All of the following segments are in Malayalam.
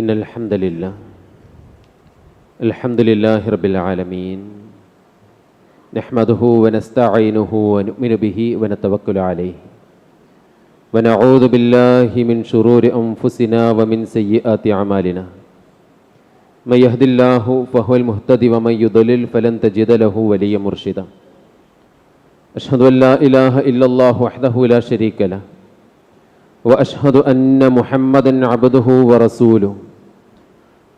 إن الحمد لله. الحمد لله رب العالمين. نحمده ونستعينه ونؤمن به ونتوكل عليه. ونعوذ بالله من شرور أنفسنا ومن سيئات أعمالنا. من يهد الله فهو المهتدي ومن يضلل فلن تجد له وليا مرشدا. أشهد أن لا إله إلا الله وحده لا شريك له. وأشهد أن محمدا عبده ورسوله.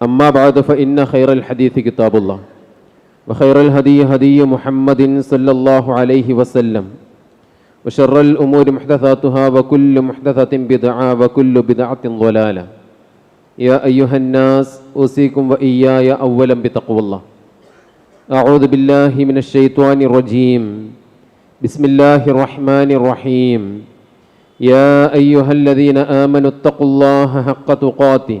أما بعد فإن خير الحديث كتاب الله وخير الهدي هدي محمد صلى الله عليه وسلم وشر الأمور محدثاتها وكل محدثة بدعة وكل بدعة ضلالة. يا أيها الناس أوصيكم وإياي أولا بتقوى الله. أعوذ بالله من الشيطان الرجيم. بسم الله الرحمن الرحيم. يا أيها الذين آمنوا اتقوا الله حق تقاته.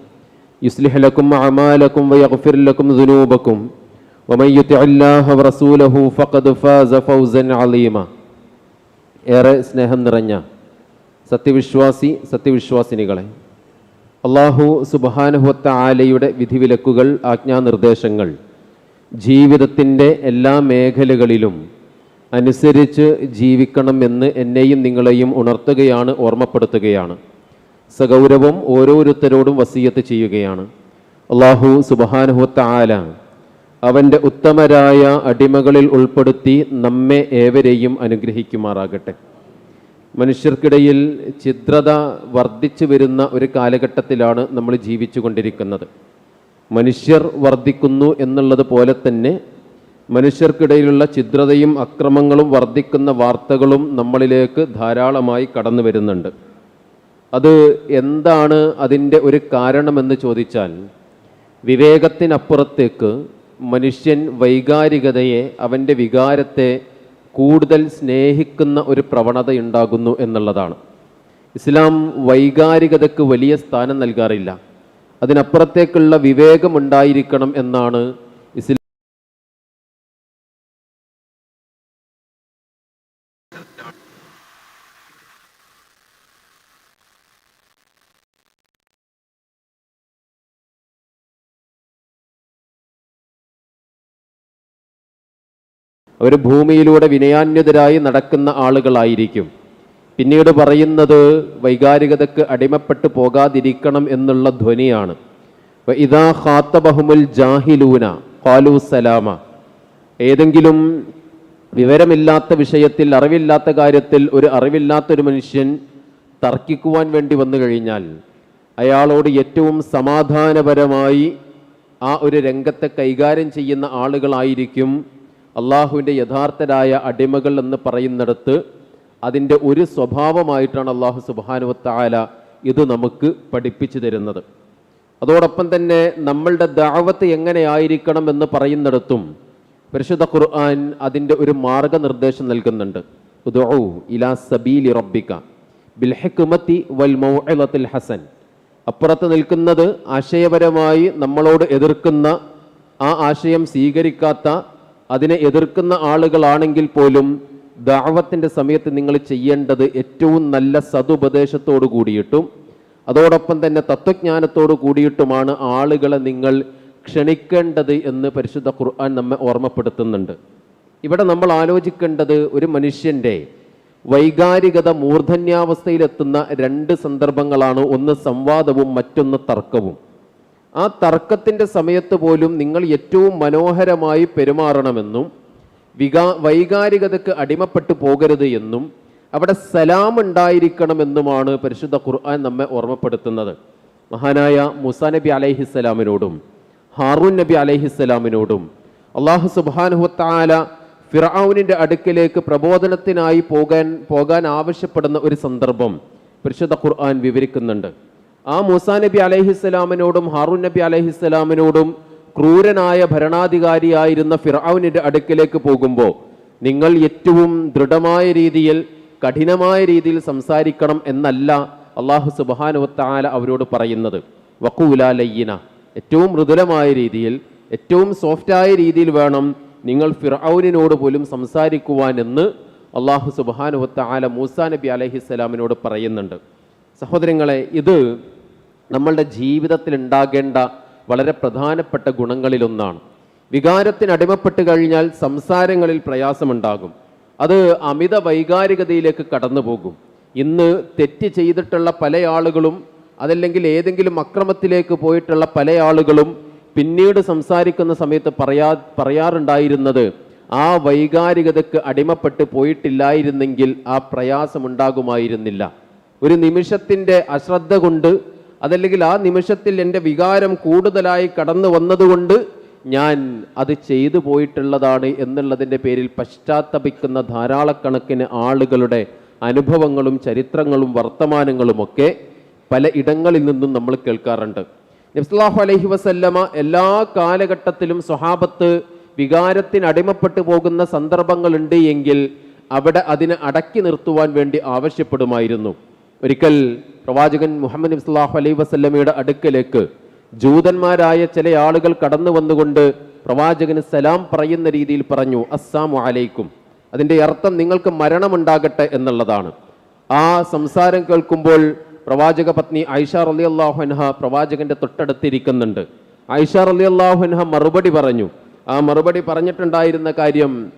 يصلح لكم أعمالكم ويغفر لكم ذنوبكم ومن يطع الله ورسوله فقد فاز فوزا عظيما ഏറെ സ്നേഹം നിറഞ്ഞ സത്യവിശ്വാസി സത്യവിശ്വാസിനികളെ അള്ളാഹു സുബാനുഹത്ത ആലയുടെ വിധിവിലക്കുകൾ ആജ്ഞാനിർദ്ദേശങ്ങൾ ജീവിതത്തിൻ്റെ എല്ലാ മേഖലകളിലും അനുസരിച്ച് ജീവിക്കണം എന്ന് എന്നെയും നിങ്ങളെയും ഉണർത്തുകയാണ് ഓർമ്മപ്പെടുത്തുകയാണ് സഗൗരവം ഓരോരുത്തരോടും വസീയത്ത് ചെയ്യുകയാണ്. അള്ളാഹു സുബഹാനുഹത്ത ആല അവന്റെ ഉത്തമരായ അടിമകളിൽ ഉൾപ്പെടുത്തി നമ്മെ ഏവരെയും അനുഗ്രഹിക്കുമാറാകട്ടെ. മനുഷ്യർക്കിടയിൽ ഛിദ്രത വർദ്ധിച്ചു വരുന്ന ഒരു കാലഘട്ടത്തിലാണ് നമ്മൾ ജീവിച്ചു കൊണ്ടിരിക്കുന്നത് മനുഷ്യർ വർദ്ധിക്കുന്നു എന്നുള്ളത് പോലെ തന്നെ മനുഷ്യർക്കിടയിലുള്ള ചിദ്രതയും അക്രമങ്ങളും വർദ്ധിക്കുന്ന വാർത്തകളും നമ്മളിലേക്ക് ധാരാളമായി കടന്നു വരുന്നുണ്ട്. അത് എന്താണ് അതിന്റെ ഒരു കാരണമെന്ന് ചോദിച്ചാൽ വിവേകത്തിനപ്പുറത്തേക്ക് മനുഷ്യൻ വൈകാരികതയെ അവന്റെ വികാരത്തെ കൂടുതൽ സ്നേഹിക്കുന്ന ഒരു പ്രവണത ഉണ്ടാകുന്നു എന്നുള്ളതാണ്. ഇസ്ലാം വൈകാരികതയ്ക്ക് വലിയ സ്ഥാനം നൽകാറില്ല. അതിനപ്പുറത്തേക്കുള്ള വിവേകമുണ്ടായിരിക്കണം എന്നാണ് ഇസ്ലാം അവർ ഭൂമിയിലൂടെ വിനയാന്യതരായി നടക്കുന്ന ആളുകളായിരിക്കും. പിന്നീട് പറയുന്നത് വൈകാരികതക്ക് അടിമപ്പെട്ട് പോകാതിരിക്കണം എന്നുള്ള ധ്വനിയാണ്. ഇതാ ഖാത്തബഹുമുൽ ജാഹിലൂന ഖാലു സലാമ. ഏതെങ്കിലും വിവരമില്ലാത്ത വിഷയത്തിൽ അറിവില്ലാത്ത കാര്യത്തിൽ ഒരു അറിവില്ലാത്തൊരു മനുഷ്യൻ തർക്കിക്കുവാൻ വേണ്ടി വന്നു കഴിഞ്ഞാൽ അയാളോട് ഏറ്റവും സമാധാനപരമായി ആ ഒരു രംഗത്തെ കൈകാര്യം ചെയ്യുന്ന ആളുകളായിരിക്കും അള്ളാഹുവിന്റെ യഥാർത്ഥരായ അടിമകൾ എന്ന് പറയുന്നിടത്ത് അതിന്റെ ഒരു സ്വഭാവമായിട്ടാണ് അള്ളാഹു സുബാനുവത്തായ ഇത് നമുക്ക് പഠിപ്പിച്ചു തരുന്നത്. അതോടൊപ്പം തന്നെ നമ്മളുടെ ദാവത്ത് എങ്ങനെയായിരിക്കണം എന്ന് പറയുന്നിടത്തും പരിശുദ്ധ ഖുർആൻ അതിന്റെ ഒരു മാർഗനിർദ്ദേശം നൽകുന്നുണ്ട്. ഇലാ സബീലി വൽ ഹസൻ. അപ്പുറത്ത് നിൽക്കുന്നത് ആശയപരമായി നമ്മളോട് എതിർക്കുന്ന ആ ആശയം സ്വീകരിക്കാത്ത അതിനെ എതിർക്കുന്ന ആളുകളാണെങ്കിൽ പോലും ദാവത്തിന്റെ സമയത്ത് നിങ്ങൾ ചെയ്യേണ്ടത് ഏറ്റവും നല്ല സതുപദേശത്തോടു കൂടിയിട്ടും അതോടൊപ്പം തന്നെ തത്വജ്ഞാനത്തോടു കൂടിയിട്ടുമാണ് ആളുകളെ നിങ്ങൾ ക്ഷണിക്കേണ്ടത് എന്ന് പരിശുദ്ധ ഖുർആൻ നമ്മെ ഓർമ്മപ്പെടുത്തുന്നുണ്ട്. ഇവിടെ നമ്മൾ ആലോചിക്കേണ്ടത് ഒരു മനുഷ്യന്റെ വൈകാരികത മൂർധന്യാവസ്ഥയിലെത്തുന്ന രണ്ട് സന്ദർഭങ്ങളാണ് ഒന്ന് സംവാദവും മറ്റൊന്ന് തർക്കവും. ആ തർക്കത്തിന്റെ സമയത്ത് പോലും നിങ്ങൾ ഏറ്റവും മനോഹരമായി പെരുമാറണമെന്നും വികാ വൈകാരികതയ്ക്ക് അടിമപ്പെട്ടു പോകരുത് എന്നും അവിടെ സലാം ഉണ്ടായിരിക്കണമെന്നുമാണ് പരിശുദ്ധ ഖുർആൻ നമ്മെ ഓർമ്മപ്പെടുത്തുന്നത്. മഹാനായ മുസാ നബി അലൈഹിസ്സലാമിനോടും ഹാറൂൻ നബി അലൈഹിസ്സലാമിനോടും അള്ളാഹു സുബാനുഹത്താല ഫിറാവുനിന്റെ അടുക്കിലേക്ക് പ്രബോധനത്തിനായി പോകാൻ പോകാൻ ആവശ്യപ്പെടുന്ന ഒരു സന്ദർഭം പരിശുദ്ധ ഖുർആൻ വിവരിക്കുന്നുണ്ട്. ആ മൂസാ നബി അലൈഹിസ്സലാമിനോടും ഹാറൂൻ നബി അലൈഹിസ്സലാമിനോടും ക്രൂരനായ ഭരണാധികാരിയായിരുന്ന ഫിറാവിന്റെ അടുക്കിലേക്ക് പോകുമ്പോൾ നിങ്ങൾ ഏറ്റവും ദൃഢമായ രീതിയിൽ കഠിനമായ രീതിയിൽ സംസാരിക്കണം എന്നല്ല അള്ളാഹു സുബാനുവത്താല അവരോട് പറയുന്നത്. വക്കൂല ലയ്യന. ഏറ്റവും മൃദുലമായ രീതിയിൽ ഏറ്റവും സോഫ്റ്റായ രീതിയിൽ വേണം നിങ്ങൾ ഫിറൌനിനോട് പോലും സംസാരിക്കുവാൻ എന്ന് അള്ളാഹു സുബാനുവത്താല മൂസാ നബി അലഹിസ്സലാമിനോട് പറയുന്നുണ്ട്. സഹോദരങ്ങളെ ഇത് നമ്മളുടെ ജീവിതത്തിൽ ഉണ്ടാകേണ്ട വളരെ പ്രധാനപ്പെട്ട ഗുണങ്ങളിലൊന്നാണ്. വികാരത്തിന് അടിമപ്പെട്ട് കഴിഞ്ഞാൽ സംസാരങ്ങളിൽ പ്രയാസമുണ്ടാകും. അത് അമിത വൈകാരികതയിലേക്ക് കടന്നു പോകും ഇന്ന് തെറ്റ് ചെയ്തിട്ടുള്ള പല ആളുകളും അതല്ലെങ്കിൽ ഏതെങ്കിലും അക്രമത്തിലേക്ക് പോയിട്ടുള്ള പല ആളുകളും പിന്നീട് സംസാരിക്കുന്ന സമയത്ത് പറയാ പറയാറുണ്ടായിരുന്നത് ആ വൈകാരികതയ്ക്ക് അടിമപ്പെട്ട് പോയിട്ടില്ലായിരുന്നെങ്കിൽ ആ പ്രയാസമുണ്ടാകുമായിരുന്നില്ല. ഒരു നിമിഷത്തിന്റെ അശ്രദ്ധ കൊണ്ട് അതല്ലെങ്കിൽ ആ നിമിഷത്തിൽ എന്റെ വികാരം കൂടുതലായി കടന്നു വന്നതുകൊണ്ട് ഞാൻ അത് ചെയ്തു പോയിട്ടുള്ളതാണ് എന്നുള്ളതിന്റെ പേരിൽ പശ്ചാത്തപിക്കുന്ന ധാരാളക്കണക്കിന് ആളുകളുടെ അനുഭവങ്ങളും ചരിത്രങ്ങളും വർത്തമാനങ്ങളുമൊക്കെ പല ഇടങ്ങളിൽ നിന്നും നമ്മൾ കേൾക്കാറുണ്ട്. നബ്സലാഹു അലഹി വസല്ലമ എല്ലാ കാലഘട്ടത്തിലും സ്വഹാബത്ത് വികാരത്തിന് അടിമപ്പെട്ടു പോകുന്ന സന്ദർഭങ്ങളുണ്ട് എങ്കിൽ അവിടെ അതിനെ അടക്കി നിർത്തുവാൻ വേണ്ടി ആവശ്യപ്പെടുമായിരുന്നു. ഒരിക്കൽ പ്രവാചകൻ മുഹമ്മദ് നബ്സലാഹു അലൈഹി വസല്ലമയുടെ അടുക്കലേക്ക് ജൂതന്മാരായ ചില ആളുകൾ കടന്നു വന്നുകൊണ്ട് പ്രവാചകന് സലാം പറയുന്ന രീതിയിൽ പറഞ്ഞു അസ്സാമു അലൈക്കും. അതിന്റെ അർത്ഥം നിങ്ങൾക്ക് മരണമുണ്ടാകട്ടെ എന്നുള്ളതാണ്. ആ സംസാരം കേൾക്കുമ്പോൾ പ്രവാചക പത്നി ഐഷ റലി അൻഹ പ്രവാചകന്റെ തൊട്ടടുത്തിരിക്കുന്നുണ്ട്. ഐഷ റലി അൻഹ മറുപടി പറഞ്ഞു. ആ മറുപടി പറഞ്ഞിട്ടുണ്ടായിരുന്ന കാര്യം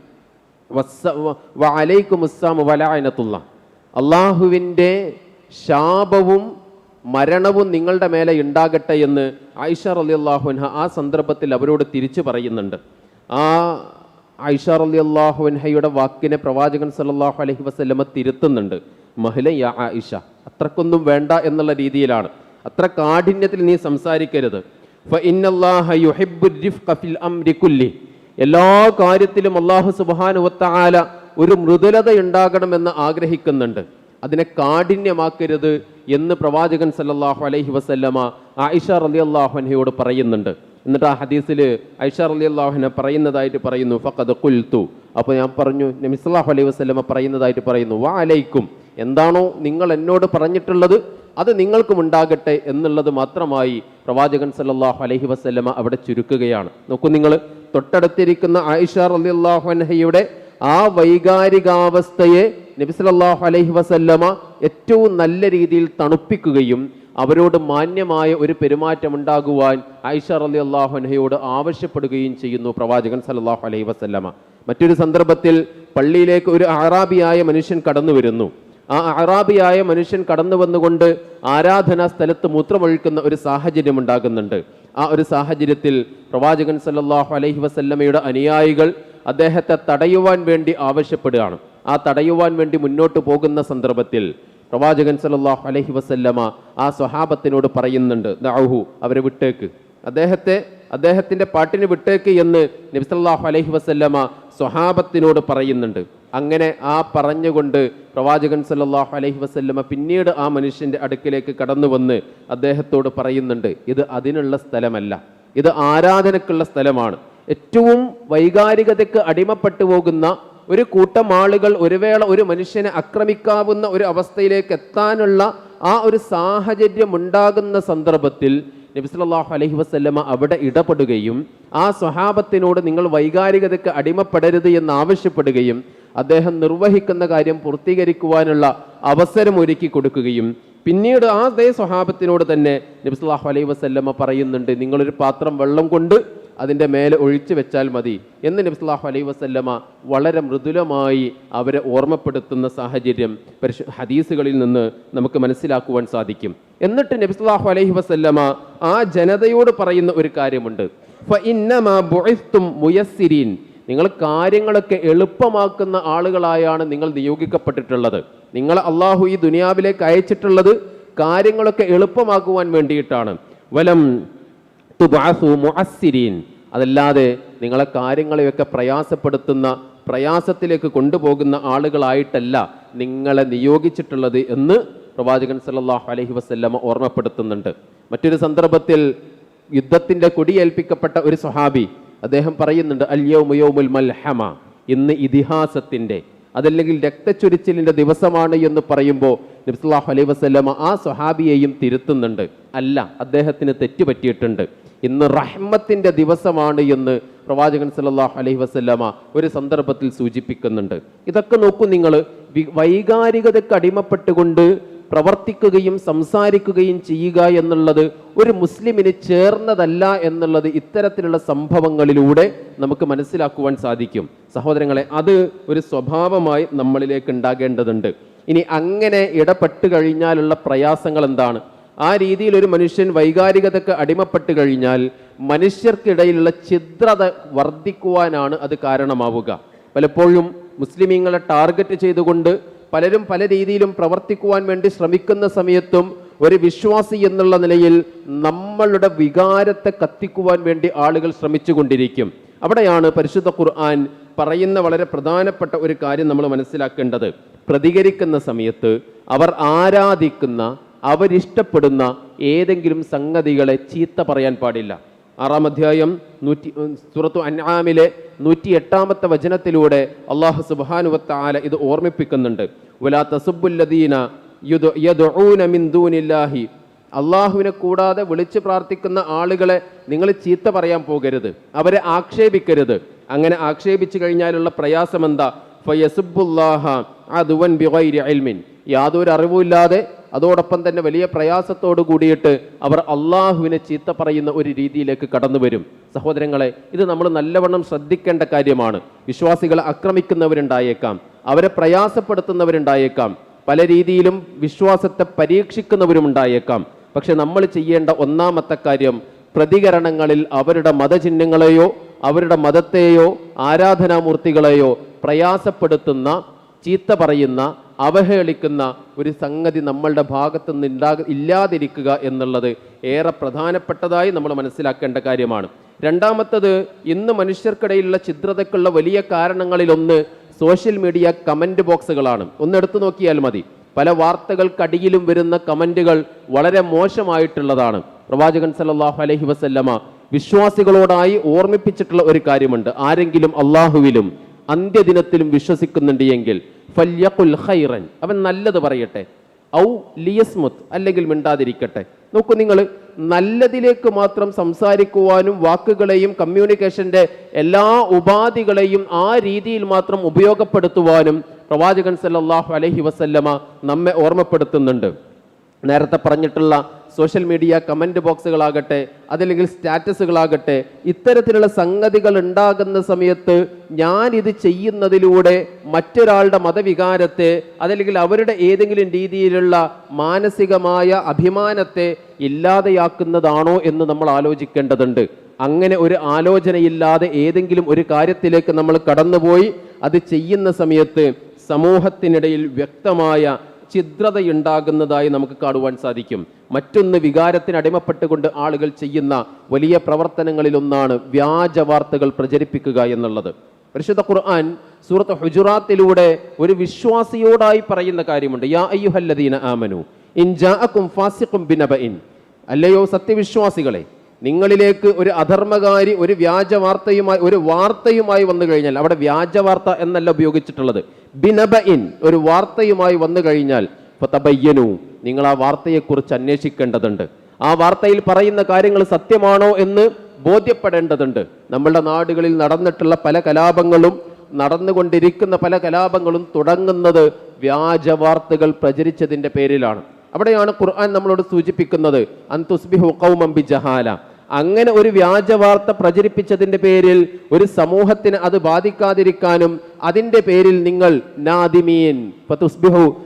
വലായനത്തുള്ള അള്ളാഹുവിന്റെ ശാപവും മരണവും നിങ്ങളുടെ മേലെ ഉണ്ടാകട്ടെ എന്ന് ഐഷ റലി അൻഹ ആ സന്ദർഭത്തിൽ അവരോട് തിരിച്ചു പറയുന്നുണ്ട്. ആ ഐഷ റലി അൻഹയുടെ വാക്കിനെ പ്രവാചകൻ സല്ലല്ലാഹു അലഹി വസല്ലമ തിരുത്തുന്നുണ്ട്. മഹില യാ ആയിഷ അത്രക്കൊന്നും വേണ്ട എന്നുള്ള രീതിയിലാണ്. അത്ര കാഠിന്യത്തിൽ നീ സംസാരിക്കരുത്. എല്ലാ കാര്യത്തിലും അള്ളാഹു സുബാനുവത്താല ഒരു മൃദുലത ഉണ്ടാകണമെന്ന് ആഗ്രഹിക്കുന്നുണ്ട്. അതിനെ കാഠിന്യമാക്കരുത് എന്ന് പ്രവാചകൻ സല്ലാഹു അലൈഹി വസല്ലമ ആയിഷ റളിയല്ലാഹു അള്ളാഹുനയോട് പറയുന്നുണ്ട്. എന്നിട്ട് ആ ഹദീസിൽ ഐഷ റളിയല്ലാഹു അൻഹ പറയുന്നതായിട്ട് പറയുന്നു ഫക്കത് കുൽത്തു അപ്പോൾ ഞാൻ പറഞ്ഞു നബി സല്ലല്ലാഹു അലൈഹി വസല്ലമ പറയുന്നതായിട്ട് പറയുന്നു വാ അലൈക്കും. എന്താണോ നിങ്ങൾ എന്നോട് പറഞ്ഞിട്ടുള്ളത് അത് നിങ്ങൾക്കും ഉണ്ടാകട്ടെ എന്നുള്ളത് മാത്രമായി പ്രവാചകൻ സല്ലാഹു അലൈഹി വസല്ലമ അവിടെ ചുരുക്കുകയാണ്. നോക്കൂ നിങ്ങൾ തൊട്ടടുത്തിരിക്കുന്ന ആയിഷ റളിയല്ലാഹു അൻഹയുടെ ആ വൈകാരികാവസ്ഥയെ നബി സല്ലല്ലാഹു അലൈഹി വസല്ലമ ഏറ്റവും നല്ല രീതിയിൽ തണുപ്പിക്കുകയും അവരോട് മാന്യമായ ഒരു പെരുമാറ്റം ഉണ്ടാകുവാൻ ആയിഷ റളിയല്ലാഹു അള്ളാഹുനഹയോട് ആവശ്യപ്പെടുകയും ചെയ്യുന്നു പ്രവാചകൻ സല്ലല്ലാഹു അലൈഹി വസല്ലമ. മറ്റൊരു സന്ദർഭത്തിൽ പള്ളിയിലേക്ക് ഒരു അറാബിയായ മനുഷ്യൻ കടന്നു വരുന്നു ആ അറാബിയായ മനുഷ്യൻ കടന്നു വന്നുകൊണ്ട് ആരാധനാ സ്ഥലത്ത് മൂത്രമൊഴിക്കുന്ന ഒരു സാഹചര്യം ഉണ്ടാകുന്നുണ്ട്. ആ ഒരു സാഹചര്യത്തിൽ പ്രവാചകൻ സല്ലാഹു അലൈഹി വസല്ലമയുടെ അനുയായികൾ അദ്ദേഹത്തെ തടയുവാൻ വേണ്ടി ആവശ്യപ്പെടുകയാണ്. ആ തടയുവാൻ വേണ്ടി മുന്നോട്ട് പോകുന്ന സന്ദർഭത്തിൽ പ്രവാചകൻ സല്ലല്ലാഹു അലഹി വസല്ലമ ആ സ്വഹാബത്തിനോട് പറയുന്നുണ്ട് ദഅഹു അവരെ വിട്ടേക്ക്. അദ്ദേഹത്തെ അദ്ദേഹത്തിന്റെ പാട്ടിന് വിട്ടേക്ക് എന്ന് നബി അലഹി വസല്ലമ സ്വഹാബത്തിനോട് പറയുന്നുണ്ട്. അങ്ങനെ ആ പറഞ്ഞുകൊണ്ട് പ്രവാചകൻ സല്ലല്ലാഹു അലഹി വസല്ലമ പിന്നീട് ആ മനുഷ്യന്റെ അടുക്കിലേക്ക് കടന്നു വന്ന് അദ്ദേഹത്തോട് പറയുന്നുണ്ട് ഇത് അതിനുള്ള സ്ഥലമല്ല. ഇത് ആരാധനക്കുള്ള സ്ഥലമാണ്. ഏറ്റവും വൈകാരികതയ്ക്ക് അടിമപ്പെട്ടു പോകുന്ന ഒരു കൂട്ടം ആളുകൾ ഒരു വേള ഒരു മനുഷ്യനെ ആക്രമിക്കാവുന്ന ഒരു അവസ്ഥയിലേക്ക് എത്താനുള്ള ആ ഒരു സാഹചര്യം ഉണ്ടാകുന്ന സന്ദർഭത്തിൽ നബി സല്ലല്ലാഹു അലൈഹി വസല്ലമ അവിടെ ഇടപെടുകയും ആ സ്വഹാബത്തിനോട് നിങ്ങൾ വൈകാരികതയ്ക്ക് അടിമപ്പെടരുത് എന്ന് ആവശ്യപ്പെടുകയും അദ്ദേഹം നിർവഹിക്കുന്ന കാര്യം പൂർത്തീകരിക്കുവാനുള്ള അവസരം ഒരുക്കി കൊടുക്കുകയും പിന്നീട് ആ അതേ സ്വഹാബത്തിനോട് തന്നെ നബി സല്ലല്ലാഹു അലൈഹി വസല്ലമ പറയുന്നുണ്ട് നിങ്ങളൊരു പാത്രം വെള്ളം കൊണ്ട് അതിന്റെ മേലെ ഒഴിച്ചു വെച്ചാൽ മതി. എന്ന് നബ്സ്ലാഹു അലൈ വസല്ലമ വളരെ മൃദുലമായി അവരെ ഓർമ്മപ്പെടുത്തുന്ന സാഹചര്യം പരിശു ഹദീസുകളിൽ നിന്ന് നമുക്ക് മനസ്സിലാക്കുവാൻ സാധിക്കും. എന്നിട്ട് നബ്സ്ലാഹു അലൈഹി വസല്ലമ ആ ജനതയോട് പറയുന്ന ഒരു കാര്യമുണ്ട്. മുയസ്സിരീൻ. നിങ്ങൾ കാര്യങ്ങളൊക്കെ എളുപ്പമാക്കുന്ന ആളുകളായാണ് നിങ്ങൾ നിയോഗിക്കപ്പെട്ടിട്ടുള്ളത്. നിങ്ങൾ അള്ളാഹു ഈ ദുനിയാവിലേക്ക് അയച്ചിട്ടുള്ളത് കാര്യങ്ങളൊക്കെ എളുപ്പമാക്കുവാൻ വേണ്ടിയിട്ടാണ്. വലം തുബാസു മുഅസ്സിരീൻ. അതല്ലാതെ നിങ്ങളെ കാര്യങ്ങളെയൊക്കെ പ്രയാസപ്പെടുത്തുന്ന പ്രയാസത്തിലേക്ക് കൊണ്ടുപോകുന്ന ആളുകളായിട്ടല്ല നിങ്ങളെ നിയോഗിച്ചിട്ടുള്ളത് എന്ന് പ്രവാചകൻ സല്ലല്ലാഹു അലൈഹി വസല്ലമ ഓർമ്മപ്പെടുത്തുന്നുണ്ട്. മറ്റൊരു സന്ദർഭത്തിൽ യുദ്ധത്തിന്റെ കൊടിയേൽപ്പിക്കപ്പെട്ട ഒരു സ്വഹാബി അദ്ദേഹം പറയുന്നുണ്ട് അല്യൗമുൽ മൽഹമ. ഇന്ന് ഇതിഹാസത്തിന്റെ അതല്ലെങ്കിൽ രക്തച്ചൊരിച്ചിലിന്റെ ദിവസമാണ് എന്ന് പറയുമ്പോൾ സല്ലല്ലാഹു അലൈഹി വസല്ലമ ആ സ്വഹാബിയെയും തിരുത്തുന്നുണ്ട്. അല്ല അദ്ദേഹത്തിന് തെറ്റുപറ്റിയിട്ടുണ്ട്. ഇന്ന് റഹ്മത്തിന്റെ ദിവസമാണ് എന്ന് പ്രവാചകൻ സല്ലല്ലാഹു അലൈഹി വസല്ലമ ഒരു സന്ദർഭത്തിൽ സൂചിപ്പിക്കുന്നുണ്ട്. ഇതൊക്കെ നോക്കൂ നിങ്ങൾ വൈകാരികതയ്ക്ക് അടിമപ്പെട്ടുകൊണ്ട് പ്രവർത്തിക്കുകയും സംസാരിക്കുകയും ചെയ്യുക എന്നുള്ളത് ഒരു മുസ്ലിമിന് ചേർന്നതല്ല എന്നുള്ളത് ഇത്തരത്തിലുള്ള സംഭവങ്ങളിലൂടെ നമുക്ക് മനസ്സിലാക്കുവാൻ സാധിക്കും. സഹോദരങ്ങളെ അത് ഒരു സ്വഭാവമായി നമ്മളിലേക്ക് ഉണ്ടാകേണ്ടതുണ്ട്. ഇനി അങ്ങനെ ഇടപെട്ട് കഴിഞ്ഞാലുള്ള പ്രയാസങ്ങൾ എന്താണ്? ആ രീതിയിൽ ഒരു മനുഷ്യൻ വൈകാരികതയ്ക്ക് അടിമപ്പെട്ട് കഴിഞ്ഞാൽ മനുഷ്യർക്കിടയിലുള്ള ഛിദ്രത വർദ്ധിക്കുവാനാണ് അത് കാരണമാവുക. പലപ്പോഴും മുസ്ലിമീങ്ങളെ ടാർഗറ്റ് ചെയ്തുകൊണ്ട് പലരും പല രീതിയിലും പ്രവർത്തിക്കുവാൻ വേണ്ടി ശ്രമിക്കുന്ന സമയത്തും ഒരു വിശ്വാസി എന്നുള്ള നിലയിൽ നമ്മളുടെ വികാരത്തെ കത്തിക്കുവാൻ വേണ്ടി ആളുകൾ ശ്രമിച്ചുകൊണ്ടിരിക്കും. അവിടെയാണ് പരിശുദ്ധ ഖുർആൻ പറയുന്ന വളരെ പ്രധാനപ്പെട്ട ഒരു കാര്യം നമ്മൾ മനസ്സിലാക്കേണ്ടത്. പ്രതികരിക്കുന്ന സമയത്ത് അവർ ആരാധിക്കുന്ന അവരിഷ്ടപ്പെടുന്ന ഏതെങ്കിലും സംഗതികളെ ചീത്ത പറയാൻ പാടില്ല. ആറാം അധ്യായം നൂറ്റി സുറത്തു അൻആമിലെ നൂറ്റി എട്ടാമത്തെ വചനത്തിലൂടെ അള്ളാഹു സുബാനുവത്താല ഇത് ഓർമ്മിപ്പിക്കുന്നുണ്ട്. അള്ളാഹുവിനെ കൂടാതെ വിളിച്ചു പ്രാർത്ഥിക്കുന്ന ആളുകളെ നിങ്ങൾ ചീത്ത പറയാൻ പോകരുത്. അവരെ ആക്ഷേപിക്കരുത്. അങ്ങനെ ആക്ഷേപിച്ചു കഴിഞ്ഞാലുള്ള പ്രയാസം എന്താ ഫയസുബുല്ലാഹ യാതൊരു അറിവുമില്ലാതെ അതോടൊപ്പം തന്നെ വലിയ പ്രയാസത്തോടു കൂടിയിട്ട് അവർ അള്ളാഹുവിനെ ചീത്ത പറയുന്ന ഒരു രീതിയിലേക്ക് കടന്നു വരും. സഹോദരങ്ങളെ ഇത് നമ്മൾ നല്ലവണ്ണം ശ്രദ്ധിക്കേണ്ട കാര്യമാണ്. വിശ്വാസികളെ ആക്രമിക്കുന്നവരുണ്ടായേക്കാം. അവരെ പ്രയാസപ്പെടുത്തുന്നവരുണ്ടായേക്കാം. പല രീതിയിലും വിശ്വാസത്തെ പരീക്ഷിക്കുന്നവരും ഉണ്ടായേക്കാം പക്ഷെ നമ്മൾ ചെയ്യേണ്ട ഒന്നാമത്തെ കാര്യം പ്രതികരണങ്ങളിൽ അവരുടെ മതചിഹ്നങ്ങളെയോ അവരുടെ മതത്തെയോ ആരാധനാമൂർത്തികളെയോ പ്രയാസപ്പെടുത്തുന്ന ചീത്ത പറയുന്ന അവഹേളിക്കുന്ന ഒരു സംഗതി നമ്മളുടെ ഭാഗത്തു നിന്ന് ഉണ്ടാ ഇല്ലാതിരിക്കുക എന്നുള്ളത് ഏറെ പ്രധാനപ്പെട്ടതായി നമ്മൾ മനസ്സിലാക്കേണ്ട കാര്യമാണ്. രണ്ടാമത്തത് ഇന്ന് മനുഷ്യർക്കിടയിലുള്ള ഛിദ്രതയ്ക്കുള്ള വലിയ കാരണങ്ങളിലൊന്ന് സോഷ്യൽ മീഡിയ കമന്റ് ബോക്സുകളാണ്. ഒന്ന് എടുത്തു നോക്കിയാൽ മതി. പല വാർത്തകൾക്കടിയിലും വരുന്ന കമന്റുകൾ വളരെ മോശമായിട്ടുള്ളതാണ്. പ്രവാചകൻ സല്ലല്ലാഹു അലഹി വസല്ലമ വിശ്വാസികളോടായി ഓർമ്മിപ്പിച്ചിട്ടുള്ള ഒരു കാര്യമുണ്ട്. ആരെങ്കിലും അള്ളാഹുവിലും അന്ത്യദിനത്തിലും വിശ്വസിക്കുന്നുണ്ട് എങ്കിൽ ഫല്യഖുൽ ഖൈറൻ അവൻ നല്ലത് പറയട്ടെ. ഔ ലിയസ്മുത്ത് അല്ലെങ്കിൽ മിണ്ടാതിരിക്കട്ടെ. നോക്കൂ നിങ്ങൾ നല്ലതിലേക്ക് മാത്രം സംസാരിക്കുവാനും വാക്കുകളെയും കമ്മ്യൂണിക്കേഷന്റെ എല്ലാ ഉപാധികളെയും ആ രീതിയിൽ മാത്രം ഉപയോഗപ്പെടുത്തുവാനും പ്രവാചകൻ സല്ലാഹു അലഹി വസല്ലമ നമ്മെ ഓർമ്മപ്പെടുത്തുന്നുണ്ട്. നേരത്തെ പറഞ്ഞിട്ടുള്ള സോഷ്യൽ മീഡിയ കമന്റ് ബോക്സുകളാകട്ടെ അതല്ലെങ്കിൽ സ്റ്റാറ്റസുകളാകട്ടെ ഇത്തരത്തിലുള്ള സംഗതികൾ ഉണ്ടാകുന്ന സമയത്ത് ഞാൻ ഇത് ചെയ്യുന്നതിലൂടെ മറ്റൊരാളുടെ മതവികാരത്തെ അതല്ലെങ്കിൽ അവരുടെ ഏതെങ്കിലും രീതിയിലുള്ള മാനസികമായ അഭിമാനത്തെ ഇല്ലാതെയാക്കുന്നതാണോ എന്ന് നമ്മൾ ആലോചിക്കേണ്ടതുണ്ട്. അങ്ങനെ ഒരു ആലോചനയില്ലാതെ ഏതെങ്കിലും ഒരു കാര്യത്തിലേക്ക് നമ്മൾ കടന്നുപോയി അത് ചെയ്യുന്ന സമയത്ത് സമൂഹത്തിനിടയിൽ വ്യക്തമായ ഛിദ്രതയുണ്ടാകുന്നതായി നമുക്ക് കാണുവാൻ സാധിക്കും. മറ്റൊന്ന് വികാരത്തിന് അടിമപ്പെട്ടുകൊണ്ട് ആളുകൾ ചെയ്യുന്ന വലിയ പ്രവർത്തനങ്ങളിലൊന്നാണ് വ്യാജ വാർത്തകൾ പ്രചരിപ്പിക്കുക എന്നുള്ളത്. പരിശുദ്ധ ഖുർആൻ സൂറത്ത് ഹുജുറാത്തിലൂടെ ഒരു വിശ്വാസിയോടായി പറയുന്ന കാര്യമുണ്ട്. യാ അയ്യുഹല്ലദീന ആമനു ഇൻ ജാഅക്കും ഫാസിഖും ബിനബഇൻ. അല്ലയോ സത്യവിശ്വാസികളെ നിങ്ങളിലേക്ക് ഒരു അധർമ്മകാരി ഒരു വ്യാജ വാർത്തയുമായി ഒരു വാർത്തയുമായി വന്നു കഴിഞ്ഞാൽ അവിടെ വ്യാജ വാർത്ത എന്നല്ല ഉപയോഗിച്ചിട്ടുള്ളത്. ബിനബഇൻ ഒരു വാർത്തയുമായി വന്നു കഴിഞ്ഞാൽ ഫതബയ്യനു നിങ്ങൾ ആ വാർത്തയെക്കുറിച്ച് അന്വേഷിക്കേണ്ടതുണ്ട്. ആ വാർത്തയിൽ പറയുന്ന കാര്യങ്ങൾ സത്യമാണോ എന്ന് ബോധ്യപ്പെടേണ്ടതുണ്ട്. നമ്മളുടെ നാടുകളിൽ നടന്നിട്ടുള്ള പല കലാപങ്ങളും നടന്നുകൊണ്ടിരിക്കുന്ന പല കലാപങ്ങളും തുടങ്ങുന്നത് വ്യാജ വാർത്തകൾ പ്രചരിച്ചതിന്റെ പേരിലാണ്. അവിടെയാണ് ഖുർആൻ നമ്മളോട് സൂചിപ്പിക്കുന്നത് അന്തുസ്ബിഹു കൗമം ബി ജഹാല. അങ്ങനെ ഒരു വ്യാജ വാർത്ത പ്രചരിപ്പിച്ചതിന്റെ പേരിൽ ഒരു സമൂഹത്തിന് അത് ബാധിക്കാതിരിക്കാനും അതിന്റെ പേരിൽ നിങ്ങൾ നാദിമീൻ. ഫതുസ്ബിഹു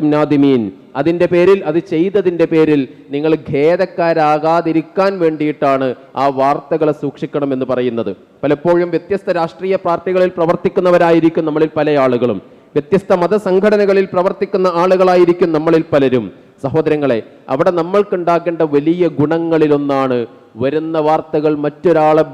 നാദിമീൻ. അതിന്റെ പേരിൽ അത് ചെയ്തതിന്റെ പേരിൽ നിങ്ങൾ ഖേദക്കാരാകാതിരിക്കാൻ വേണ്ടിയിട്ടാണ് ആ വാർത്തകളെ സൂക്ഷിക്കണം എന്ന് പറയുന്നത്. പലപ്പോഴും വ്യത്യസ്ത രാഷ്ട്രീയ പാർട്ടികളിൽ പ്രവർത്തിക്കുന്നവരായിരിക്കും നമ്മളിൽ പല ആളുകളും. വ്യത്യസ്ത മതസംഘടനകളിൽ പ്രവർത്തിക്കുന്ന ആളുകളായിരിക്കും നമ്മളിൽ പലരും. സഹോദരങ്ങളെ അവിടെ നമ്മൾക്കുണ്ടാക്കേണ്ട വലിയ ഗുണങ്ങളിലൊന്നാണ് വരുന്ന വാർത്തകൾ മറ്റൊരാളെ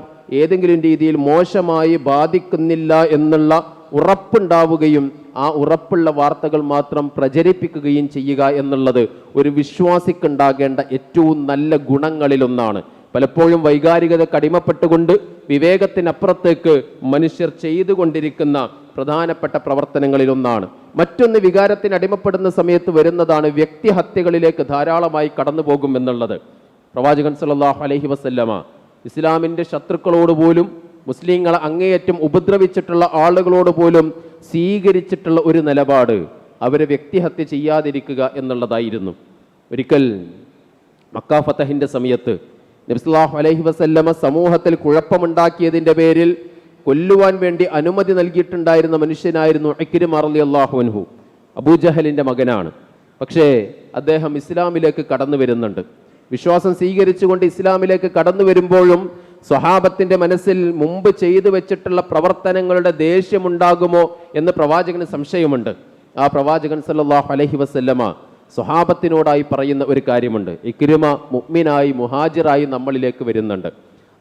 ഏതെങ്കിലും രീതിയിൽ മോശമായി ബാധിക്കുന്നില്ല എന്നുള്ള ഉറപ്പുണ്ടാവുകയും ആ ഉറപ്പുള്ള വാർത്തകൾ മാത്രം പ്രചരിപ്പിക്കുകയും ചെയ്യുക എന്നുള്ളത് ഒരു വിശ്വാസിക്കുണ്ടാകേണ്ട ഏറ്റവും നല്ല ഗുണങ്ങളിലൊന്നാണ്. പലപ്പോഴും വൈകാരികതയ്ക്ക് കടിമപ്പെട്ടുകൊണ്ട് വിവേകത്തിനപ്പുറത്തേക്ക് മനുഷ്യർ ചെയ്തുകൊണ്ടിരിക്കുന്ന പ്രധാനപ്പെട്ട പ്രവർത്തനങ്ങളിലൊന്നാണ്. മറ്റൊന്ന് വികാരത്തിന് അടിമപ്പെടുന്ന സമയത്ത് വരുന്നതാണ് വ്യക്തിഹത്യകളിലേക്ക് ധാരാളമായി കടന്നു പോകും എന്നുള്ളത്. പ്രവാചകൻ സല്ലല്ലാഹു അലഹി വസല്ലമ ഇസ്ലാമിന്റെ ശത്രുക്കളോട് പോലും മുസ്ലിങ്ങളെ അങ്ങേയറ്റം ഉപദ്രവിച്ചിട്ടുള്ള ആളുകളോട് പോലും സ്വീകരിച്ചിട്ടുള്ള ഒരു നിലപാട് അവരെ വ്യക്തിഹത്യ ചെയ്യാതിരിക്കുക എന്നുള്ളതായിരുന്നു. ഒരിക്കൽ മക്ക ഫത്തഹിന്റെ സമയത്ത് നബ്സല്ലാഹു അലഹി വസല്ലമ സമൂഹത്തിൽ കുഴപ്പമുണ്ടാക്കിയതിന്റെ പേരിൽ കൊല്ലുവാൻ വേണ്ടി അനുമതി നൽകിയിട്ടുണ്ടായിരുന്ന മനുഷ്യനായിരുന്നു ഇക്രിം അറലി അള്ളാഹുൻഹു അബൂജഹലിന്റെ മകനാണ്. പക്ഷേ അദ്ദേഹം ഇസ്ലാമിലേക്ക് കടന്നു വരുന്നുണ്ട്. വിശ്വാസം സ്വീകരിച്ചുകൊണ്ട് ഇസ്ലാമിലേക്ക് കടന്നു വരുമ്പോഴും സ്വഹാബത്തിന്റെ മനസ്സിൽ മുമ്പ് ചെയ്തു വെച്ചിട്ടുള്ള പ്രവർത്തനങ്ങളുടെ ദേഷ്യമുണ്ടാകുമോ എന്ന് പ്രവാചകന് സംശയമുണ്ട്. ആ പ്രവാചകൻ സല്ലല്ലാഹു അലഹി വസല്ലമ സ്വഹാബത്തിനോടായി പറയുന്ന ഒരു കാര്യമുണ്ട്. ഇക്രിമ മുഗ്മിനായി മുഹാജിറായി നമ്മളിലേക്ക് വരുന്നുണ്ട്.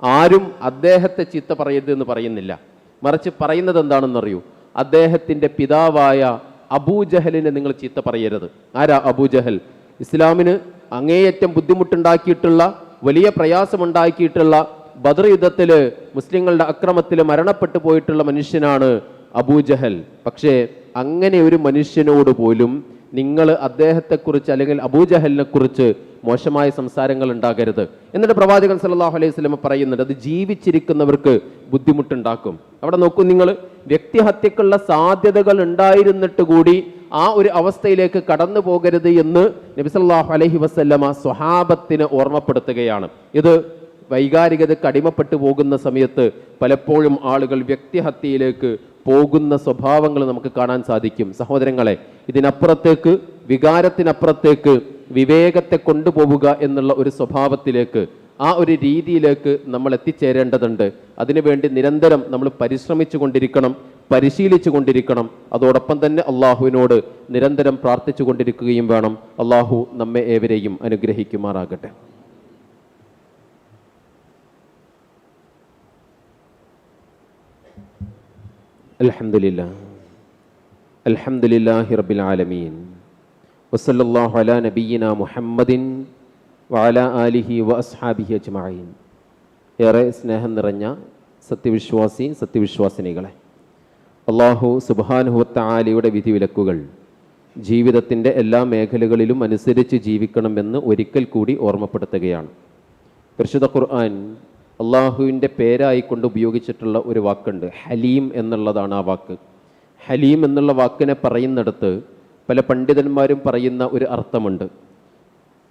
ആരും അദ്ദേഹത്തെ ചീത്ത പറയരുത് എന്ന് പറയുന്നില്ല. മറിച്ച് പറയുന്നത് എന്താണെന്നറിയൂ? അദ്ദേഹത്തിന്റെ പിതാവായ അബൂജഹലിനെ നിങ്ങൾ ചീത്ത പറയരുത്. ആരാ അബൂജഹൽ ഇസ്ലാമിന് അങ്ങേയറ്റം ബുദ്ധിമുട്ടുണ്ടാക്കിയിട്ടുള്ള വലിയ പ്രയാസമുണ്ടാക്കിയിട്ടുള്ള ബദർ യുദ്ധത്തിൽ മുസ്ലിങ്ങളുടെ അക്രമത്തിൽ മരണപ്പെട്ടു പോയിട്ടുള്ള മനുഷ്യനാണ് അബൂജഹൽ പക്ഷേ അങ്ങനെ ഒരു മനുഷ്യനോട് പോലും നിങ്ങൾ അദ്ദേഹത്തെക്കുറിച്ച് അല്ലെങ്കിൽ അബൂജഹലിനെ കുറിച്ച് മോശമായ സംസാരങ്ങൾ ഉണ്ടാകരുത്. എന്നിട്ട് പ്രവാചകൻ സല്ലല്ലാഹു അലൈഹി സ്വലമ പറയുന്നുണ്ട് അത് ജീവിച്ചിരിക്കുന്നവർക്ക് ബുദ്ധിമുട്ടുണ്ടാക്കും. അവിടെ നോക്കൂ നിങ്ങൾ വ്യക്തിഹത്യക്കുള്ള സാധ്യതകൾ ഉണ്ടായിരുന്നിട്ട് കൂടി ആ ഒരു അവസ്ഥയിലേക്ക് കടന്നു പോകരുത് എന്ന് നബി സല്ലല്ലാഹു അലൈഹി വസല്ലമ സ്വഹാബത്തിന് ഓർമ്മപ്പെടുത്തുകയാണ്. ഇത് വൈകാരികത കടിമപ്പെട്ടു പോകുന്ന സമയത്ത് പലപ്പോഴും ആളുകൾ വ്യക്തിഹത്യയിലേക്ക് പോകുന്ന സ്വഭാവങ്ങൾ നമുക്ക് കാണാൻ സാധിക്കും. സഹോദരങ്ങളെ ഇതിനപ്പുറത്തേക്ക് വികാരത്തിനപ്പുറത്തേക്ക് വിവേകത്തെ കൊണ്ടുപോവുക എന്നുള്ള ഒരു സ്വഭാവത്തിലേക്ക് ആ ഒരു രീതിയിലേക്ക് നമ്മൾ എത്തിച്ചേരേണ്ടതുണ്ട്. അതിനുവേണ്ടി നിരന്തരം നമ്മൾ പരിശ്രമിച്ചു കൊണ്ടിരിക്കണം പരിശീലിച്ചു കൊണ്ടിരിക്കണം. അതോടൊപ്പം തന്നെ അള്ളാഹുവിനോട് നിരന്തരം പ്രാർത്ഥിച്ചു കൊണ്ടിരിക്കുകയും വേണം. അള്ളാഹു നമ്മെ ഏവരെയും അനുഗ്രഹിക്കുമാറാകട്ടെ. الحمد لله الحمد لله رب العالمين وصلى الله على نبينا محمد وعلى آله وأصحابه أجمعين ഏറെ സ്നേഹം നിറഞ്ഞ സത്യവിശ്വാസി സത്യവിശ്വാസിനികളെ അള്ളാഹു സുബാനുഹുത്താലിയുടെ വിധിവിലക്കുകൾ ജീവിതത്തിൻ്റെ എല്ലാ മേഖലകളിലും അനുസരിച്ച് ജീവിക്കണമെന്ന് ഒരിക്കൽ കൂടി ഓർമ്മപ്പെടുത്തുകയാണ് പരിശുദ്ധ ഖുർആൻ അള്ളാഹുവിന്റെ പേരായിക്കൊണ്ട് ഉപയോഗിച്ചിട്ടുള്ള ഒരു വാക്കുണ്ട്. ഹലീം എന്നുള്ളതാണ് ആ വാക്ക്. ഹലീം എന്നുള്ള വാക്കിനെ പറയുന്നിടത്ത് പല പണ്ഡിതന്മാരും പറയുന്ന ഒരു അർത്ഥമുണ്ട്.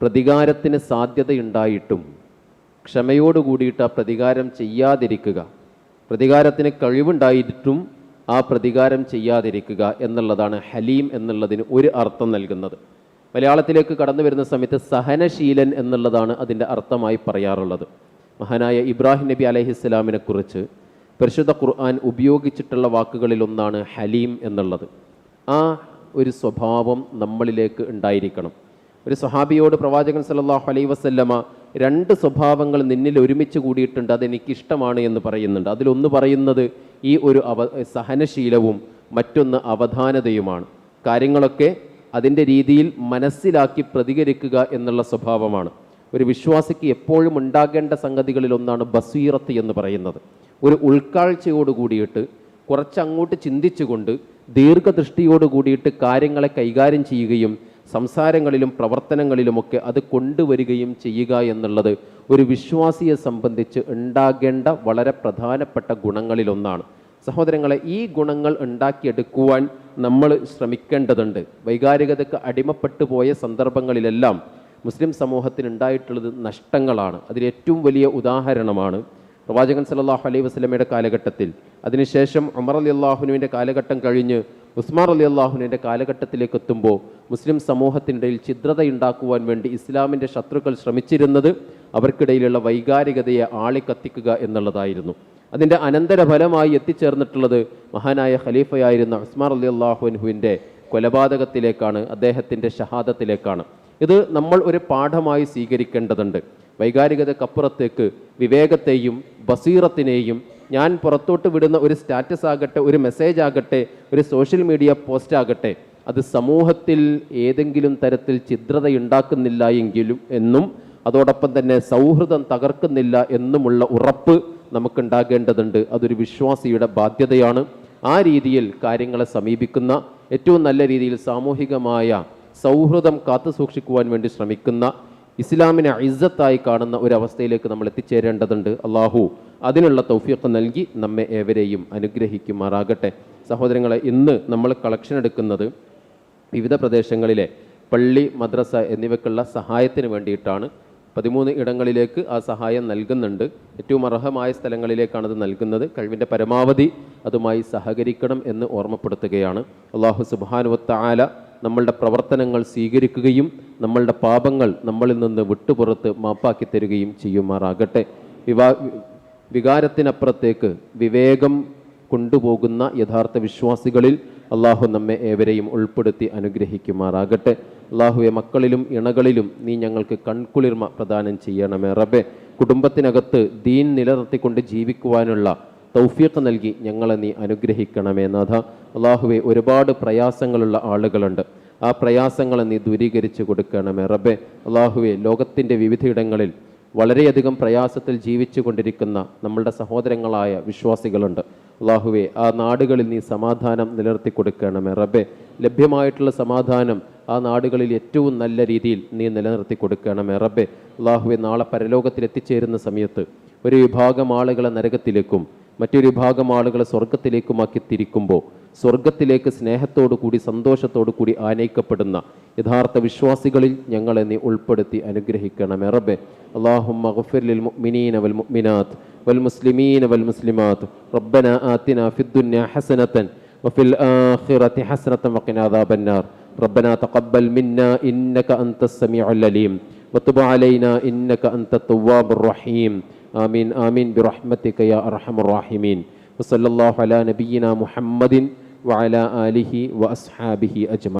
പ്രതികാരത്തിന് സാധ്യതയുണ്ടായിട്ടും ക്ഷമയോട് കൂടിയിട്ട് ആ പ്രതികാരം ചെയ്യാതിരിക്കുക പ്രതികാരത്തിന് കഴിവുണ്ടായിട്ടും ആ പ്രതികാരം ചെയ്യാതിരിക്കുക എന്നുള്ളതാണ് ഹലീം എന്നുള്ളതിന് ഒരു അർത്ഥം നൽകുന്നത്. മലയാളത്തിലേക്ക് കടന്നു വരുന്ന സമയത്ത് സഹനശീലൻ എന്നുള്ളതാണ് അതിന്റെ അർത്ഥമായി പറയാറുള്ളത്. മഹാനായ ഇബ്രാഹിം നബി അലഹിസ്സലാമിനെ കുറിച്ച് പരിശുദ്ധ ഖുർആൻ ഉപയോഗിച്ചിട്ടുള്ള വാക്കുകളിലൊന്നാണ് ഹലീം എന്നുള്ളത്. ആ ഒരു സ്വഭാവം നമ്മളിലേക്ക് ഉണ്ടായിരിക്കണം. ഒരു സ്വഹാബിയോട് പ്രവാചകൻ സല്ലല്ലാഹു അലൈ വസല്ലമ രണ്ട് സ്വഭാവങ്ങൾ നിന്നിൽ ഒരുമിച്ച് കൂടിയിട്ടുണ്ട് അതെനിക്കിഷ്ടമാണ് എന്ന് പറയുന്നുണ്ട്. അതിലൊന്ന് പറയുന്നത് ഈ ഒരു അവ സഹനശീലവും മറ്റൊന്ന് അവധാനതയുമാണ്. കാര്യങ്ങളൊക്കെ അതിന്റെ രീതിയിൽ മനസ്സിലാക്കി പ്രതികരിക്കുക എന്നുള്ള സ്വഭാവമാണ്. ഒരു വിശ്വാസിക്ക് എപ്പോഴും ഉണ്ടാകേണ്ട സംഗതികളിലൊന്നാണ് ബസീറത്ത് എന്ന് പറയുന്നത്. ഒരു ഉൾക്കാഴ്ചയോട് കൂടിയിട്ട് കുറച്ചങ്ങോട്ട് ചിന്തിച്ചുകൊണ്ട് ദീർഘദൃഷ്ടിയോട് കൂടിയിട്ട് കാര്യങ്ങളെ കൈകാര്യം ചെയ്യുകയും സംസാരങ്ങളിലും പ്രവർത്തനങ്ങളിലുമൊക്കെ അത് കൊണ്ടുവരികയും ചെയ്യുക എന്നുള്ളത് ഒരു വിശ്വാസിയെ സംബന്ധിച്ച് ഉണ്ടാകേണ്ട വളരെ പ്രധാനപ്പെട്ട ഗുണങ്ങളിലൊന്നാണ് സഹോദരങ്ങളെ ഈ ഗുണങ്ങൾ ഉണ്ടാക്കിയെടുക്കുവാൻ നമ്മൾ ശ്രമിക്കേണ്ടതുണ്ട്. വൈകാരികതയ്ക്ക് അടിമപ്പെട്ടു പോയ സന്ദർഭങ്ങളിലെല്ലാം മുസ്ലിം സമൂഹത്തിന് ഉണ്ടായിട്ടുള്ളത് നഷ്ടങ്ങളാണ് അതിലേറ്റവും വലിയ ഉദാഹരണമാണ് പ്രവാചകൻ സല്ലല്ലാഹു അലൈഹി വസ്ലമയുടെ കാലഘട്ടത്തിൽ. അതിനുശേഷം ഉമർ അലി അള്ളാഹുനുവിന്റെ കാലഘട്ടം കഴിഞ്ഞ് ഉസ്മാർ അലി അള്ളാഹുനുവിന്റെ കാലഘട്ടത്തിലേക്ക് എത്തുമ്പോൾ മുസ്ലിം സമൂഹത്തിനിടയിൽ ഛിദ്രതയുണ്ടാക്കുവാൻ വേണ്ടി ഇസ്ലാമിന്റെ ശത്രുക്കൾ ശ്രമിച്ചിരുന്നത് അവർക്കിടയിലുള്ള വൈകാരികതയെ ആളിക്കത്തിക്കുക എന്നുള്ളതായിരുന്നു. അതിന്റെ അനന്തരഫലമായി എത്തിച്ചേർന്നിട്ടുള്ളത് മഹാനായ ഖലീഫയായിരുന്ന ഉസ്മാർ അലി അള്ളാഹുൻഹുവിന്റെ കൊലപാതകത്തിലേക്കാണ് അദ്ദേഹത്തിന്റെ ഷഹാദത്തിലേക്കാണ്. ഇത് നമ്മൾ ഒരു പാഠമായി സ്വീകരിക്കേണ്ടതുണ്ട്. വൈകാരികതക്കപ്പുറത്തേക്ക് വിവേകത്തെയും ബസീറത്തിനെയും ഞാൻ പുറത്തോട്ട് വിടുന്ന ഒരു സ്റ്റാറ്റസ് ആകട്ടെ ഒരു മെസ്സേജ് ആകട്ടെ ഒരു സോഷ്യൽ മീഡിയ പോസ്റ്റ് ആകട്ടെ അത് സമൂഹത്തിൽ ഏതെങ്കിലും തരത്തിൽ ചിദ്രതയുണ്ടാക്കുന്നില്ല എങ്കിലും എന്നും അതോടൊപ്പം തന്നെ സൗഹൃദം തകർക്കുന്നില്ല എന്നുമുള്ള ഉറപ്പ് നമുക്കുണ്ടാകേണ്ടതുണ്ട്. അതൊരു വിശ്വാസിയുടെ ബാധ്യതയാണ്. ആ രീതിയിൽ കാര്യങ്ങളെ സമീപിക്കുന്ന ഏറ്റവും നല്ല രീതിയിൽ സാമൂഹികമായ സൗഹൃദം കാത്തു സൂക്ഷിക്കുവാൻ വേണ്ടി ശ്രമിക്കുന്ന ഇസ്ലാമിനെ ഇസ്സത്തായി കാണുന്ന ഒരു അവസ്ഥയിലേക്ക് നമ്മൾ എത്തിച്ചേരേണ്ടതുണ്ട്. അള്ളാഹു അതിനുള്ള തൗഫീഖ് നൽകി നമ്മെ ഏവരെയും അനുഗ്രഹിക്കുമാറാകട്ടെ. സഹോദരങ്ങളെ ഇന്ന് നമ്മൾ കളക്ഷൻ എടുക്കുന്നത് വിവിധ പ്രദേശങ്ങളിലെ പള്ളി മദ്രസ എന്നിവയ്ക്കുള്ള സഹായത്തിന് വേണ്ടിയിട്ടാണ്. പതിമൂന്ന് ഇടങ്ങളിലേക്ക് ആ സഹായം നൽകുന്നുണ്ട്. ഏറ്റവും അർഹമായ സ്ഥലങ്ങളിലേക്കാണ് അത് നൽകുന്നത്. കഴിവിന്റെ പരമാവധി അതുമായി സഹകരിക്കണം എന്ന് ഓർമ്മപ്പെടുത്തുകയാണ്. അള്ളാഹു സുബാനുവത്താല നമ്മളുടെ പ്രവർത്തനങ്ങൾ സ്വീകരിക്കുകയും നമ്മളുടെ പാപങ്ങൾ നമ്മളിൽ നിന്ന് വിട്ടുപുറത്ത് മാപ്പാക്കി തരികയും ചെയ്യുമാറാകട്ടെ. വിവാ വികാരത്തിനപ്പുറത്തേക്ക് വിവേകം കൊണ്ടുപോകുന്ന യഥാർത്ഥ വിശ്വാസികളിൽ അള്ളാഹു നമ്മെ ഏവരെയും ഉൾപ്പെടുത്തി അനുഗ്രഹിക്കുമാറാകട്ടെ. അള്ളാഹുവെ മക്കളിലും ഇണകളിലും നീ ഞങ്ങൾക്ക് കൺകുളിർമ പ്രദാനം ചെയ്യണമേ റബ്ബെ. കുടുംബത്തിനകത്ത് ദീൻ നിലനിർത്തിക്കൊണ്ട് ജീവിക്കുവാനുള്ള തൗഫീഖ് നൽകി ഞങ്ങളെ നീ അനുഗ്രഹിക്കണമേ നാഥ അള്ളാഹുവെ ഒരുപാട് പ്രയാസങ്ങളുള്ള ആളുകളുണ്ട്. ആ പ്രയാസങ്ങളെ നീ ദൂരീകരിച്ച് കൊടുക്കണമേ റബ്ബെ. അള്ളാഹുവെ ലോകത്തിന്റെ വിവിധയിടങ്ങളിൽ വളരെയധികം പ്രയാസത്തിൽ ജീവിച്ചു കൊണ്ടിരിക്കുന്ന നമ്മളുടെ സഹോദരങ്ങളായ വിശ്വാസികളുണ്ട്. അള്ളാഹുവെ ആ നാടുകളിൽ നീ സമാധാനം നിലനിർത്തി കൊടുക്കണമേ റബ്ബെ. ലഭ്യമായിട്ടുള്ള സമാധാനം ആ നാടുകളിൽ ഏറ്റവും നല്ല രീതിയിൽ നീ നിലനിർത്തി കൊടുക്കണമേ റബ്ബെ. അള്ളാഹുവെ നാളെ പരലോകത്തിൽ എത്തിച്ചേരുന്ന സമയത്ത് ഒരു വിഭാഗം ആളുകളെ നരകത്തിലേക്കും മറ്റൊരു വിഭാഗം ആളുകളെ സ്വർഗത്തിലേക്കുമാക്കി തിരിക്കുമ്പോൾ സ്വർഗത്തിലേക്ക് സ്നേഹത്തോടു കൂടി സന്തോഷത്തോടു കൂടി ആനയിക്കപ്പെടുന്ന യഥാർത്ഥ വിശ്വാസികളിൽ ഞങ്ങളെ നീ ഉൾപ്പെടുത്തി അനുഗ്രഹിക്കണമേ റബ്ബെ അള്ളാഹും മഗ്ഫിർ മുഅ്മിനീന വൽ മുഅ്മിനാത്ത് വൽ മുസ്ലിമീന വൽ മുസ്ലിമാത്ത് റബ്ബന ആതിന ഫിദ്ദുന്യ ഹസനതൻ وفي الآخرة حسنة وقنا عذاب النار ربنا تقبل منا إنك أنت السميع العليم وتب علينا إنك أنت التواب الرحيم آمين آمين. برحمتك يا أرحم الراحمين. وصلى الله على نبينا محمد وعلى آله وأصحابه أجمعين.